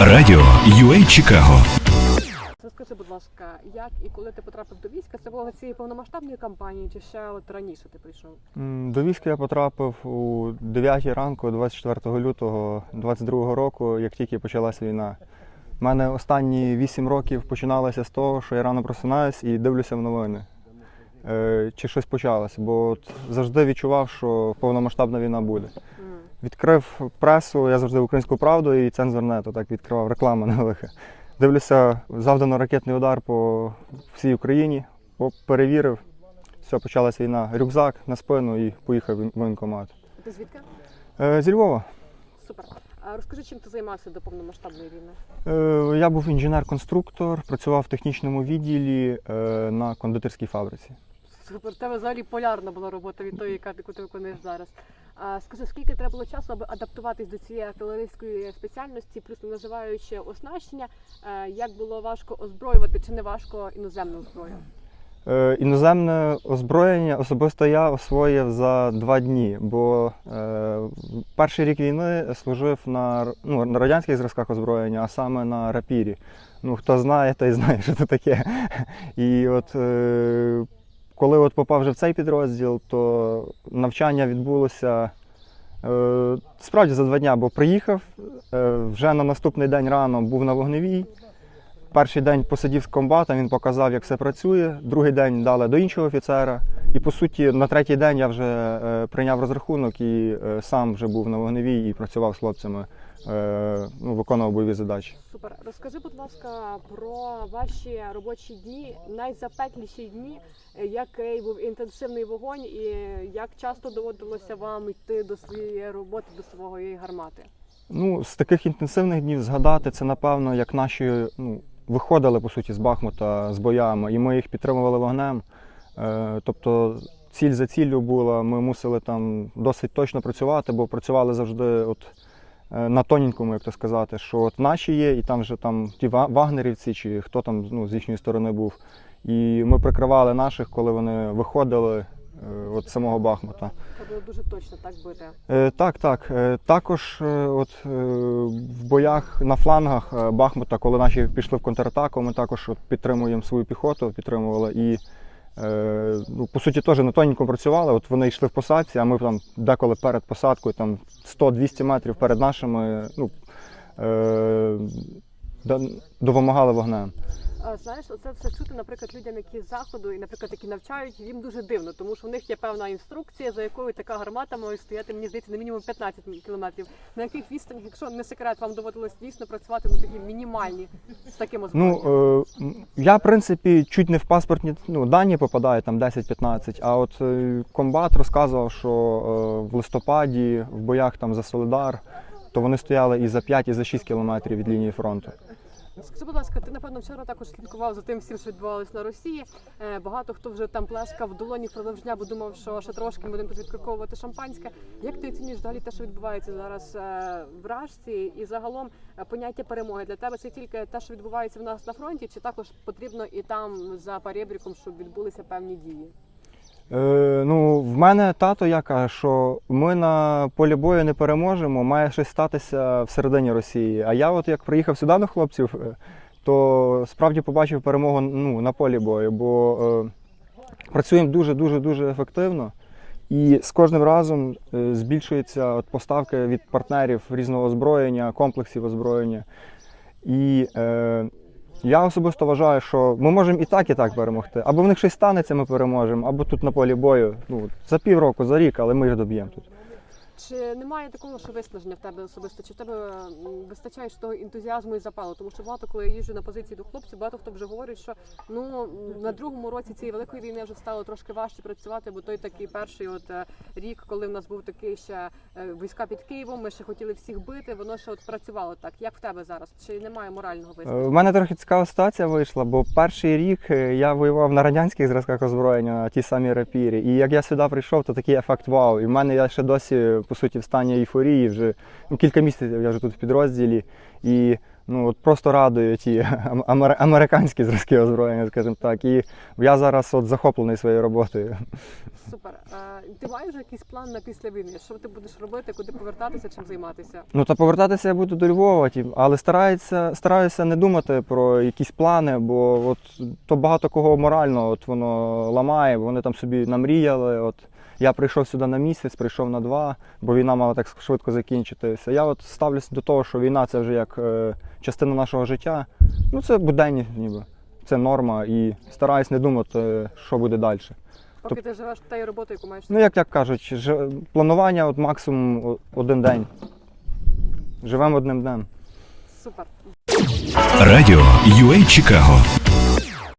Радіо UA Чикаго. Розкажи, будь ласка, як і коли ти потрапив до війська, це було цієї повномасштабної кампанії, чи ще от раніше ти прийшов? До війська я потрапив у 9 ранку 24 лютого 22 року, як тільки почалась війна. У мене останні 8 років починалося з того, що я рано просинаюсь і дивлюся в новини. Е, чи щось почалося, бо от завжди відчував, що повномасштабна війна буде. Відкрив пресу, я завжди українську правду і цензорнету так відкривав реклама невелика. Дивлюся, завдано ракетний удар по всій Україні, Оп, перевірив. Все, почалась війна. Рюкзак на спину і поїхав в воєнкомат. Ти звідки? Е, зі Львова. Супер. А розкажи, чим ти займався до повномасштабної війни? Е, я був інженер-конструктор, працював в технічному відділі е, на кондитерській фабриці. Супер, тебе взагалі полярна була робота від тої, яка- яку ти виконуєш зараз. А скажи, скільки треба було часу, аби адаптуватись до цієї артилерійської спеціальності, плюс не називаючи оснащення, е, як було важко озброювати чи не важко іноземну зброю? Е, іноземне озброєння особисто я освоїв за два дні, бо е, перший рік війни служив на, ну, на радянських зразках озброєння, а саме на рапірі. Ну, хто знає, той знає, що це таке. І от е, коли от попав вже в цей підрозділ, то навчання відбулося е, справді за два дня, бо приїхав е, вже на наступний день рано був на вогневій. Перший день посидів з комбатом, він показав, як все працює. Другий день дали до іншого офіцера. І по суті, на третій день я вже е, прийняв розрахунок і е, сам вже був на вогневій і працював з хлопцями, е, ну, виконував бойові задачі. Супер. Розкажи, будь ласка, про ваші робочі дні, найзапекліші дні, який був інтенсивний вогонь, і як часто доводилося вам йти до своєї роботи, до своєї гармати? Ну, з таких інтенсивних днів згадати, це напевно, як наші ну, виходили по суті з Бахмута з боями, і ми їх підтримували вогнем. Е, тобто ціль за ціллю була, ми мусили там досить точно працювати, бо працювали завжди от, е, на тоненькому, як то сказати, що от наші є, і там вже там ті вагнерівці, чи хто там ну, з їхньої сторони був. І ми прикривали наших, коли вони виходили е, от з самого Бахмута. Це було дуже точно так бити. Е, Так, так. Е, Також е, от, е, в боях на флангах е, Бахмута, коли наші пішли в контратаку, ми також от, підтримуємо свою піхоту, підтримували і. Е, Ну, по суті, теж на тоненько працювали. От вони йшли в посадці, а ми там деколи перед посадкою, там 100-200 метрів перед нашими, ну, е, допомагали вогнем. Знаєш, оце все чути, наприклад, людям, які з заходу і, наприклад, які навчають, їм дуже дивно, тому що в них є певна інструкція, за якою така гармата має стояти, мені здається, на мінімум 15 кілометрів. На яких відстанях, якщо не секрет, вам доводилось дійсно працювати ну такі мінімальні з таким озброєнням? Ну, е, я, в принципі, чуть не в паспортні ну, дані попадаю, там 10-15, а от е, комбат розказував, що е, в листопаді в боях там за Солидар, то вони стояли і за 5, і за 6 кілометрів від лінії фронту. Скажи, будь ласка, ти напевно вчора також слідкував за тим всім, що відбувалось на Росії. Е, Багато хто вже там плескав долоні впродовж дня, бо думав, що ще трошки ми будемо тут шампанське. Як ти оцінюєш взагалі те, що відбувається зараз е, в Рашці, і загалом е, поняття перемоги для тебе це тільки те, що відбувається в нас на фронті, чи також потрібно і там за перебріком, щоб відбулися певні дії? Е, ну, в мене тато я каже, що ми на полі бою не переможемо, має щось статися всередині Росії. А я, от як приїхав сюди до хлопців, е, то справді побачив перемогу ну, на полі бою, бо е, працюємо дуже дуже ефективно. І з кожним разом е, збільшуються от поставки від партнерів різного озброєння, комплексів озброєння. І е, я особисто вважаю, що ми можемо і так, і так перемогти. Або в них щось станеться, ми переможемо, або тут на полі бою. Ну, за півроку, за рік, але ми їх доб'ємо тут. Чи немає такого, що виснаження в тебе особисто? Чи в тебе вистачає того ентузіазму і запалу? Тому що багато, коли я їжджу на позиції до хлопців, багато хто вже говорить, що ну на другому році цієї великої війни вже стало трошки важче працювати, бо той такий перший от е, рік, коли в нас був такий ще е, війська під Києвом, ми ще хотіли всіх бити, воно ще от працювало так. Як в тебе зараз? Чи немає морального Е, виснаження? В мене трохи цікава ситуація вийшла, бо перший рік я воював на радянських зразках озброєння, на тій самій рапірі. І як я сюди прийшов, то такий ефект вау. І в мене я ще досі, по суті, в стані ейфорії. Вже ну, кілька місяців я вже тут в підрозділі. І ну от просто радують ті ам- амер- американські зразки озброєння, скажімо так. І я зараз от захоплений своєю роботою. Супер. Е, ти маєш вже якийсь план на після війни? Що ти будеш робити, куди повертатися, чим займатися? Ну та повертатися я буду до Львова, ті, але стараюся, стараюся не думати про якісь плани, бо от то багато кого морально от воно ламає, бо вони там собі намріяли. От я прийшов сюди на місяць, прийшов на два, бо війна мала так швидко закінчитися. Я от ставлюся до того, що війна це вже як е, частина нашого життя. Ну це буденність, ніби. Це норма, і стараюсь не думати, що буде далі. Поки ти живеш тією роботою, яку маєш Ну, як як кажуть, жи- планування от максимум один день. Живемо одним днем. супер. Радіо UA Чикаго